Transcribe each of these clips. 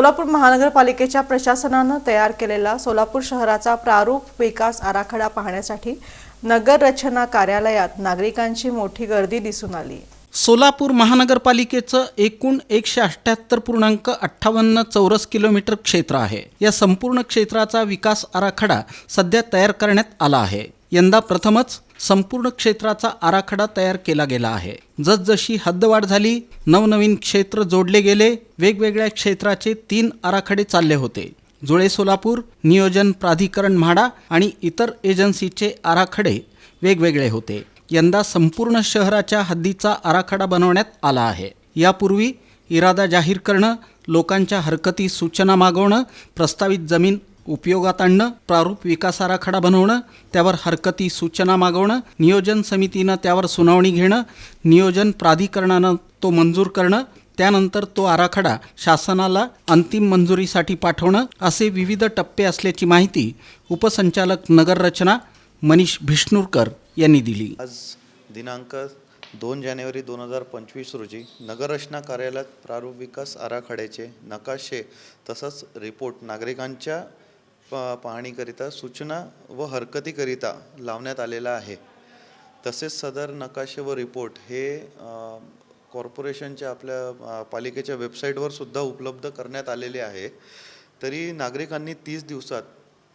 सोलापूर महानगरपालिकेच्या प्रशासनानं तयार केलेला सोलापूर शहराचा प्रारूप विकास आराखडा पाहण्यासाठी नगर रचना कार्यालयात नागरिकांची मोठी गर्दी दिसून आली. सोलापूर महानगरपालिकेचं एकूण एकशे अठ्ठ्याहत्तर पूर्णांक अठ्ठावन्न चौरस किलोमीटर क्षेत्र आहे. या संपूर्ण क्षेत्राचा विकास आराखडा सध्या तयार करण्यात आला आहे. यंदा प्रथमच संपूर्ण क्षेत्राचा आराखडा तयार केला गेला आहे. जसजशी हद्दवाढ झाली नवनवीन क्षेत्र जोडले गेले वेगवेगळ्या क्षेत्राचे तीन आराखडे चालले होते. जुळे सोलापूर नियोजन प्राधिकरण म्हाडा आणि इतर एजन्सीचे आराखडे वेगवेगळे होते. यंदा संपूर्ण शहराच्या हद्दीचा आराखडा बनवण्यात आला आहे. यापूर्वी इरादा जाहीर करणं लोकांच्या हरकती सूचना मागवणं प्रस्तावित जमीन उपयोगात आणणं प्रारूप विकास आराखडा बनवणं त्यावर हरकती सूचना मागवणं नियोजन समितीनं त्यावर सुनावणी घेणं नियोजन प्राधिकरणानं तो मंजूर करणं त्यानंतर तो आराखडा शासनाला अंतिम मंजुरीसाठी पाठवणं असे विविध टप्पे असल्याची माहिती उपसंचालक नगररचना मनीष भिष्णूरकर यांनी दिली. आज दिनांक दोन जानेवारी दोन हजार पंचवीस रोजी नगररचना कार्यालयात प्रारूप विकास आराखड्याचे नकाशे तसंच रिपोर्ट नागरिकांच्या प पाहणीकरिता सूचना व हरकतीकरिता लावण्यात आलेला आहे. तसेच सदर नकाशे व रिपोर्ट हे कॉर्पोरेशनच्या आपल्या पालिकेच्या वेबसाईटवर सुद्धा उपलब्ध करण्यात आलेले आहे. तरी नागरिकांनी तीस दिवसात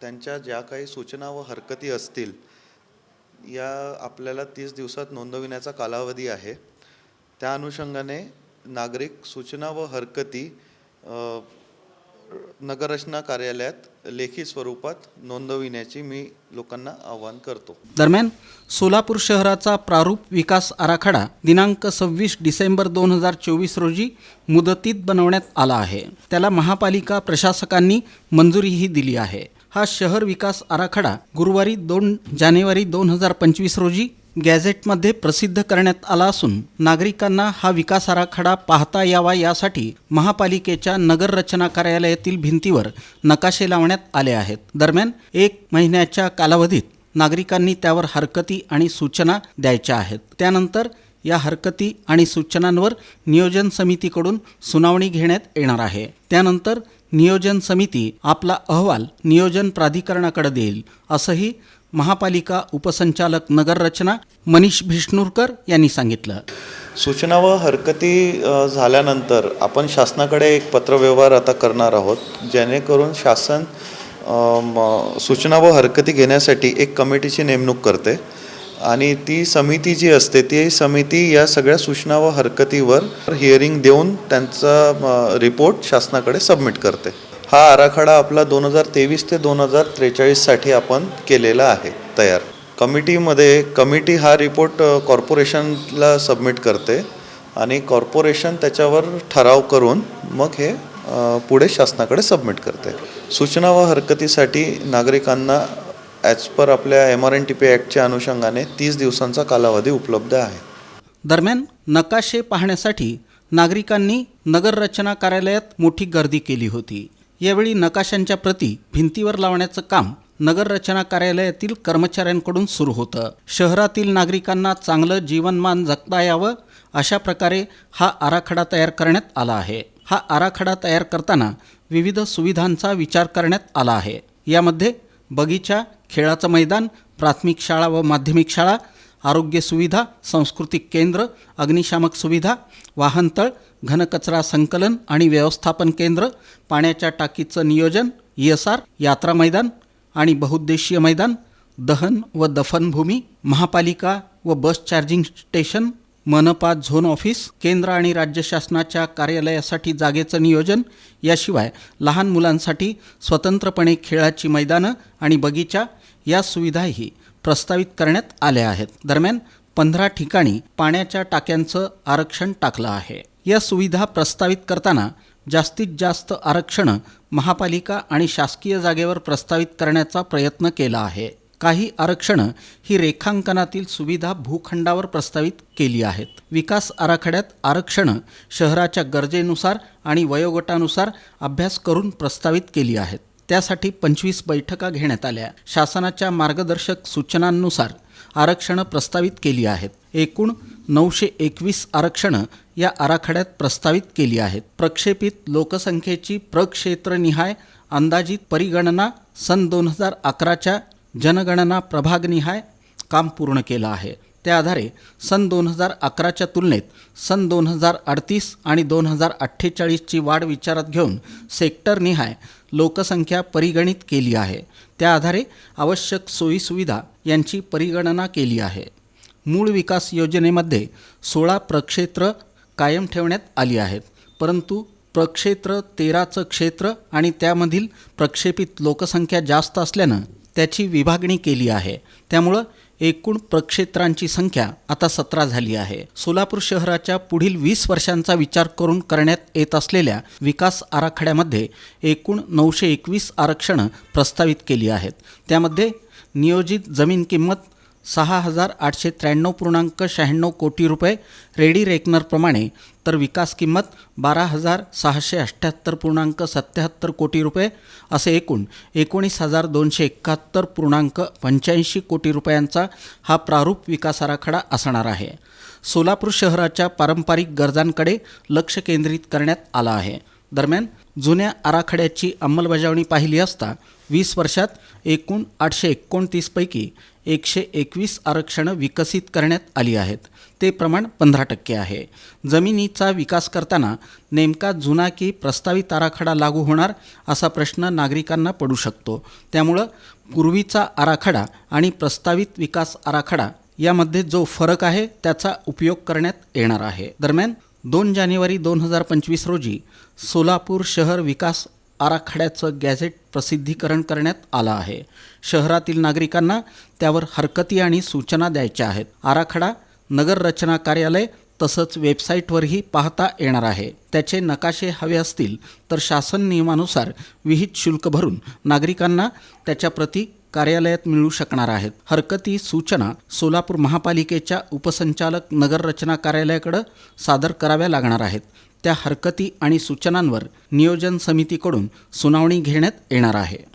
त्यांच्या ज्या काही सूचना व हरकती असतील या आपल्याला तीस दिवसात नोंदविण्याचा कालावधी आहे. त्या अनुषंगाने नागरिक सूचना व हरकती नगररचना कार्यालयात लेखी स्वरूपात नोंदविण्याची मी लोकांना आवाहन करतो. दरम्यान सोलापूर शहराचा प्रारूप विकास आराखडा दिनांक सव्वीस डिसेंबर दोन हजार चोवीस रोजी मुदतीत बनवण्यात आला आहे. त्याला महापालिका प्रशासकांनी मंजुरीही दिली आहे. हा शहर विकास आराखडा गुरुवारी दोन जानेवारी दोन हजार पंचवीस रोजी गॅझेटमध्ये प्रसिद्ध करण्यात आला असून नागरिकांना हा विकास आराखडा पाहता यावा यासाठी महापालिकेच्या नगर रचना कार्यालयातील भिंतीवर नकाशे लावण्यात आले आहेत. दरम्यान एक महिन्याच्या कालावधीत नागरिकांनी त्यावर हरकती आणि सूचना द्यायच्या आहेत. त्यानंतर या हरकती आणि सूचनांवर नियोजन समितीकडून सुनावणी घेण्यात येणार आहे. त्यानंतर नियोजन समिती आपला अहवाल नियोजन प्राधिकरणाकडे देईल असंही महापालिका उपसंचालक नगर रचना मनीष भिष्णूरकर यांनी सांगितलं. सूचना व हरकती झाल्यानंतर आपण शासनाकडे एक पत्रव्यवहार आता करणार आहोत जेणेकरून शासन म, सूचना व हरकती घेण्यासाठी एक कमिटीची नेमणूक करते आणि ती समिती जी असते ती समिती या सगळ्या सूचना व हरकतीवर हिअरिंग देऊन त्यांचा रिपोर्ट शासनाकडे सबमिट करते. हा आराखडा आपला दोन हजार तेवीस ते दोन हजार त्रेचाळीससाठी आपण केलेला आहे तयार. कमिटीमध्ये कमिटी हा रिपोर्ट कॉर्पोरेशनला सबमिट करते आणि कॉर्पोरेशन त्याच्यावर ठराव करून मग हे पुढे शासनाकडे सबमिट करते. सूचना व हरकतीसाठी नागरिकांना ॲज पर आपल्या M R N T P ॲक्टच्या अनुषंगाने तीस दिवसांचा कालावधी उपलब्ध आहे. दरम्यान नकाशे पाहण्यासाठी नागरिकांनी नगररचना कार्यालयात मोठी गर्दी केली होती. यावेळी नकाशांच्या प्रती भिंतीवर लावण्याचं काम नगर रचना कार्यालयातील कर्मचाऱ्यांकडून सुरू होतं. शहरातील नागरिकांना चांगलं जीवनमान जगता यावं अशा प्रकारे हा आराखडा तयार करण्यात आला आहे. हा आराखडा तयार करताना विविध सुविधांचा विचार करण्यात आला आहे. यामध्ये बगीचा खेळाचं मैदान प्राथमिक शाळा व माध्यमिक शाळा आरोग्य सुविधा सांस्कृतिक केंद्र अग्निशामक सुविधा वाहनतळ घनकचरा संकलन आणि व्यवस्थापन केंद्र पाण्याच्या टाकीचं नियोजन ई एस आर यात्रा मैदान आणि बहुउद्देशीय मैदान दहन व दफनभूमी महापालिका व बस चार्जिंग स्टेशन मनपा झोन ऑफिस केंद्र आणि राज्य शासनाच्या कार्यालयासाठी जागेचं नियोजन याशिवाय लहान मुलांसाठी स्वतंत्रपणे खेळाची मैदानं आणि बगीचा या सुविधाही प्रस्तावित करण्यात आल्या आहेत. दरम्यान पंधरा ठिकाणी पाण्याच्या टाक्यांचं आरक्षण टाकलं आहे. या सुविधा प्रस्तावित करताना जास्तीत जास्त आरक्षणं महापालिका आणि शासकीय जागेवर प्रस्तावित करण्याचा प्रयत्न केला आहे. काही आरक्षणं ही रेखांकनातील सुविधा भूखंडावर प्रस्तावित केली आहेत. विकास आराखड्यात आरक्षणं शहराच्या गरजेनुसार आणि वयोगटानुसार अभ्यास करून प्रस्तावित केली आहेत. त्यासाठी पंचवीस बैठका घेण्यात आल्या. शासनाच्या मार्गदर्शक सूचनांनुसार आरक्षणं प्रस्तावित केली आहेत. एकूण नऊशे एकवीस आरक्षणं या आराखड्यात प्रस्तावित केली आहेत. प्रक्षेपित लोकसंख्येची प्रक्षेत्रनिहाय अंदाजित परिगणना सन दोन हजार अकराच्या जनगणना प्रभागनिहाय काम पूर्ण केलं आहे. त्या आधारे सन दोन हजार अकराच्या तुलनेत सन दोन हजार अडतीस आणि दोन हजार अठ्ठेचाळीसची वाढ विचारात घेऊन सेक्टरनिहाय लोकसंख्या परिगणित केली आहे. त्या आधारे आवश्यक सोयीसुविधा यांची परिगणना केली आहे. मूळ विकास योजनेमध्ये सोळा प्रक्षेत्र कायम ठेवण्यात आली आहेत. परंतु प्रक्षेत्र तेराचं क्षेत्र आणि त्यामधील प्रक्षेपित लोकसंख्या जास्त असल्यानं त्याची विभागणी केली आहे. त्यामुळं एकूण प्रक्षेत्रांची संख्या आता सतरा झाली आहे. सोलापूर शहराच्या पुढील वीस वर्षांचा विचार करून करण्यात येत असलेल्या विकास आराखड्यामध्ये एकूण नऊशे एकवीस आरक्षणं प्रस्तावित केली आहेत. त्यामध्ये नियोजित जमीन किंमत सहा हजार आठशे त्र्याण्णव पूर्णांक शहाण्णव कोटी रुपये रेडी रेकनरप्रमाणे तर विकास किंमत बारा हजार सहाशे अठ्ठ्याहत्तर पूर्णांक सत्याहत्तर कोटी रुपये असे एकूण एकोणीस हजार दोनशे एकाहत्तर पूर्णांक पंच्याऐंशी कोटी रुपयांचा हा प्रारूप विकास आराखडा असणार आहे. सोलापूर शहराच्या पारंपरिक गरजांकडे लक्ष केंद्रित करण्यात आलं आहे. दरम्यान जुन्या आराखड्याची अंमलबजावणी पाहिली असता वीस वर्षात एकूण आठशे एकोणतीसपैकी एकशे एकवीस आरक्षणं विकसित करण्यात आली आहेत. ते प्रमाण पंधरा टक्के आहे. जमिनीचा विकास करताना नेमका जुना की प्रस्तावित आराखडा लागू होणार असा प्रश्न नागरिकांना पडू शकतो. त्यामुळं पूर्वीचा आराखडा आणि प्रस्तावित विकास आराखडा यामध्ये जो फरक आहे त्याचा उपयोग करण्यात येणार आहे. दरम्यान दोन जानेवारी दोन हजार पंचवीस रोजी सोलापूर शहर विकास आराखड्याचं गॅझेट प्रसिद्धीकरण करण्यात आलं आहे. शहरातील नागरिकांना त्यावर हरकती आणि सूचना द्यायच्या आहेत. आराखडा नगर रचना कार्यालय तसंच वेबसाईटवरही पाहता येणार आहे. त्याचे नकाशे हवे असतील तर शासन नियमानुसार विहित शुल्क भरून नागरिकांना त्याच्या प्रती कार्यालयात मिळू शकणार आहेत. हरकती सूचना सोलापूर महापालिकेच्या उपसंचालक नगर रचना सादर कराव्या लागणार आहेत. त्या हरकती आणि सूचनांवर नियोजन समितीकडून सुनावणी घेण्यात येणार आहे.